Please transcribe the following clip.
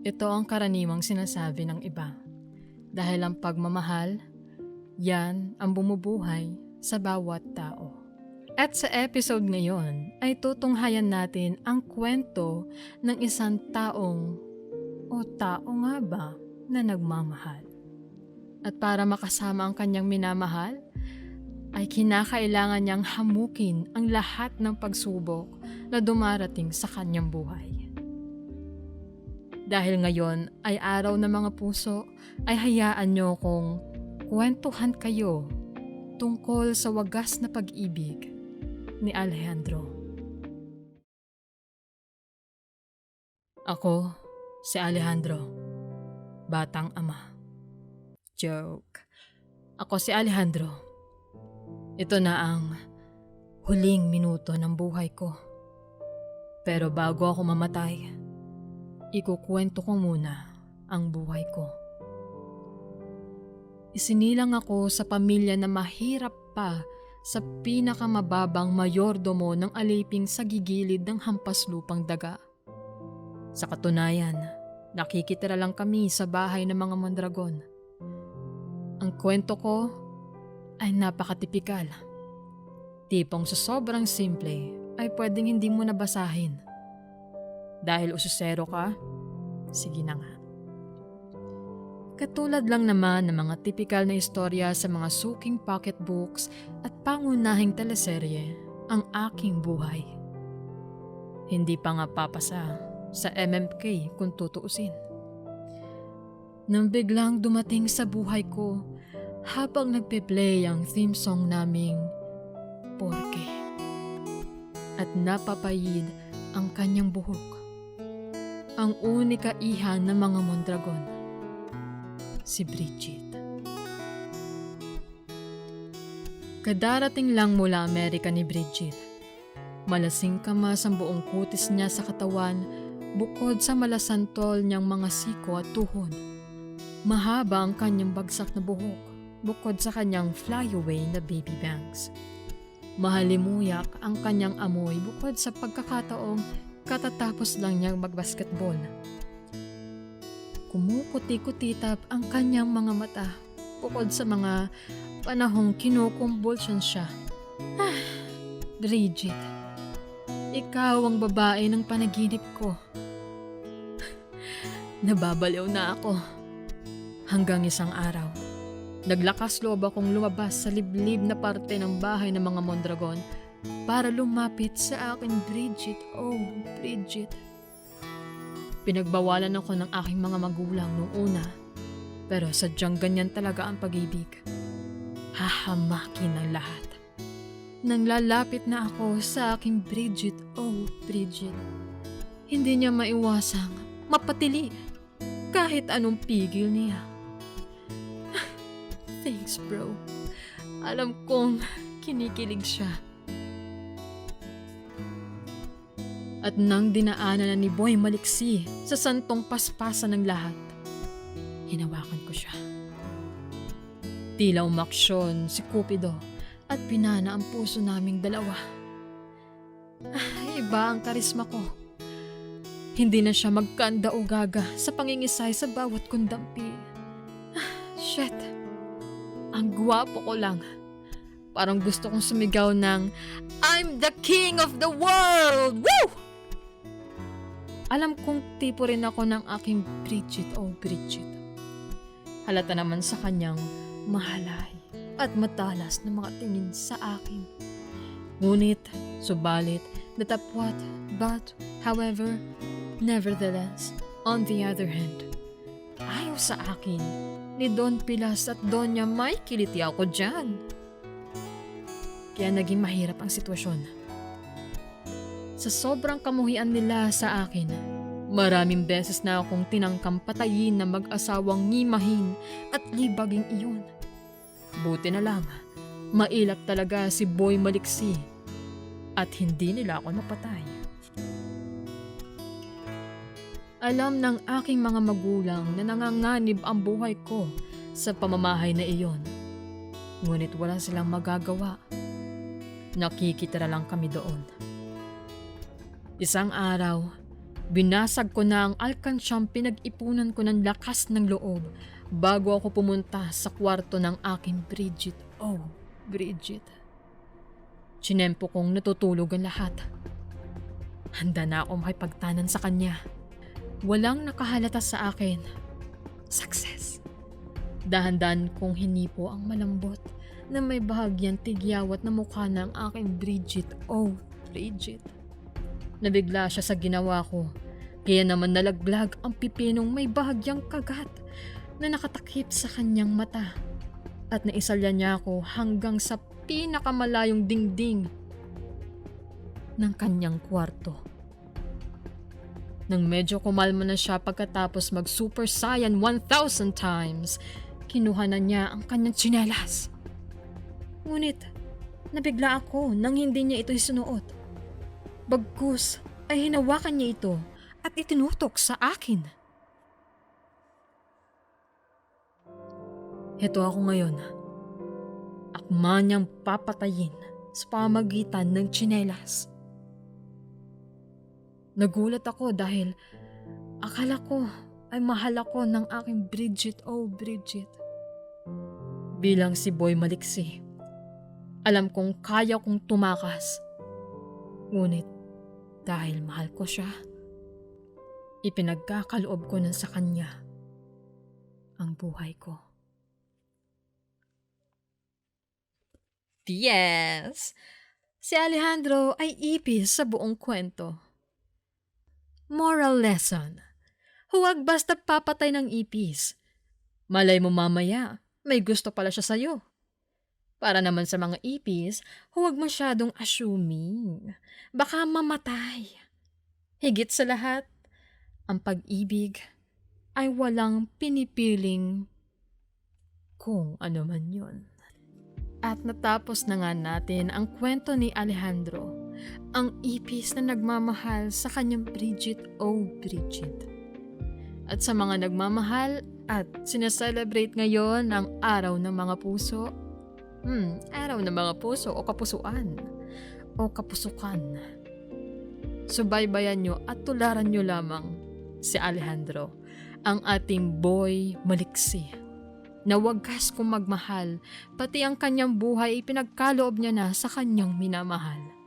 Ito ang karaniwang sinasabi ng iba. Dahil ang pagmamahal, yan ang bumubuhay sa bawat tao. At sa episode ngayon ay tutunghayan natin ang kwento ng isang taong o tao nga ba na nagmamahal. At para makasama ang kanyang minamahal, ay kinakailangan niyang hamukin ang lahat ng pagsubok na dumarating sa kanyang buhay. Dahil ngayon ay araw ng mga puso, ay hayaan niyo kong kwentuhan kayo tungkol sa wagas na pag-ibig ni Alejandro. Ako, si Alejandro, batang ama. Joke. Ako si Alejandro. Ito na ang huling minuto ng buhay ko. Pero bago ako mamatay, ikukwento ko muna ang buhay ko. Isinilang ako sa pamilya na mahirap pa sa pinakamababang mayordomo ng aliping sa gigilid ng hampas lupang daga. Sa katunayan, nakikitira lang kami sa bahay ng mga mandragon. Ang kwento ko ay napakatipikal. Tipong sa sobrang simple ay pwedeng hindi mo nabasahin. Dahil ususero ka, sige na nga. Katulad lang naman ng mga tipikal na istorya sa mga suking pocketbooks at pangunahing teleserye ang aking buhay. Hindi pa nga papasa sa MMK kung tutuusin. Nang biglang dumating sa buhay ko habang nagpe-play ang theme song naming Porke. At napapayid ang kanyang buhok. Ang unika iha ng mga Mondragon. Si Bridget. Kadarating lang mula Amerika ni Bridget. Malasing kamas ang buong kutis niya sa katawan bukod sa malasantol niyang mga siko at tuhod. Mahaba ang kanyang bagsak na buhok bukod sa kanyang flyaway na baby bangs. Mahalimuyak ang kanyang amoy bukod sa pagkakataong katatapos lang niyang magbasketball. Kumukuti-kutitap ang kanyang mga mata bukod sa mga panahong kinukumbulsyon siya. Ah, Bridget, ikaw ang babae ng panaginip ko. Nababaliw na ako. Hanggang isang araw. Naglakas loob akong lumabas sa liblib na parte ng bahay ng mga Mondragon para lumapit sa akin Bridget. Oh, Bridget. Pinagbawalan ako ng aking mga magulang noong una. Pero sadyang ganyan talaga ang pag-ibig. Hahamakin ang lahat. Nang lalapit na ako sa aking Bridget, oh Bridget, hindi niya maiwasang mapatili kahit anong pigil niya. Thanks, bro. Alam kong kinikilig siya. At nang dinaanan na ni Boy maliksi sa santong paspasan ng lahat, hinawakan ko siya. Tila umaksyon si Cupido at pinana ang puso naming dalawa. Ah, iba ang karisma ko. Hindi na siya magkanda o gaga sa pangingisay sa bawat kundampi. Ah, shit. Ang gwapo ko lang. Parang gusto kong sumigaw ng, I'm the king of the world! Woo! Alam kong tipo rin ako ng aking Bridget o oh Bridget. Halata naman sa kanyang mahalay at matalas na mga tingin sa akin. Ngunit, subalit, datapwat, but, however, nevertheless, on the other hand, ayaw sa akin ni Don Pilas at Donya may kiliti ako dyan. Kaya naging mahirap ang sitwasyon. Sa sobrang kamuhian nila sa akin, maraming beses na akong tinangkang patayin na mag-asawang ngimahin at libaging iyon. Buti na lang, mailap talaga si Boy Maliksi at hindi nila ako napatay. Alam ng aking mga magulang na nanganganib ang buhay ko sa pamamahay na iyon. Ngunit wala silang magagawa. Nakikitira lang kami doon. Isang araw, Binasag ko na ang alkansyang pinag-ipunan ko ng lakas ng loob bago ako pumunta sa kwarto ng aking Bridget. Oh, Bridget. Chinempo kong natutulog ang lahat. Handa na ako makipagtanan sa kanya. Walang nakahalata sa akin. Success. Dahan-dahan kong hinipo ang malambot na may bahagyang tigyawat na mukha ng aking Bridget. Oh, Bridget. Nabigla siya sa ginawa ko. Kaya naman nalaglag ang pipinong may bahagyang kagat na nakatakip sa kanyang mata. At naisalya niya ako hanggang sa pinakamalayong dingding ng kanyang kwarto. Nang medyo kumalma na siya pagkatapos mag Super Saiyan 1000 times, kinuha na niya ang kanyang tsinelas. Ngunit, nabigla ako nang hindi niya ito isunuot. Bagkus ay hinawakan niya ito at itinutok sa akin. Heto ako ngayon. Akma niyang papatayin sa pamagitan ng tsinelas. Nagulat ako dahil akala ko ay mahal ako ng aking Bridget, oh Bridget. Bilang si Boy maliksi, alam kong kaya kong tumakas. Ngunit dahil mahal ko siya, ipinagkakaloob ko na sa kanya ang buhay ko. Yes! Si Alejandro ay ipis sa buong kwento. Moral lesson. Huwag basta papatay ng ipis. Malay mo mamaya, may gusto pala siya sa'yo. Para naman sa mga ipis, huwag masyadong assuming. Baka mamatay. Higit sa lahat, ang pag-ibig ay walang pinipiling kung ano man yun. At natapos na nga natin ang kwento ni Alejandro, ang ipis na nagmamahal sa kanyang Bridget o Bridget. At sa mga nagmamahal at sineselebrate ngayon ang araw ng mga puso, hmm, araw ng mga puso o kapusuan o kapusukan. Subaybayan nyo at tularan nyo lamang si Alejandro, ang ating boy maliksi na wagas kong magmahal, pati ang kanyang buhay ay pinagkaloob niya na sa kanyang minamahal.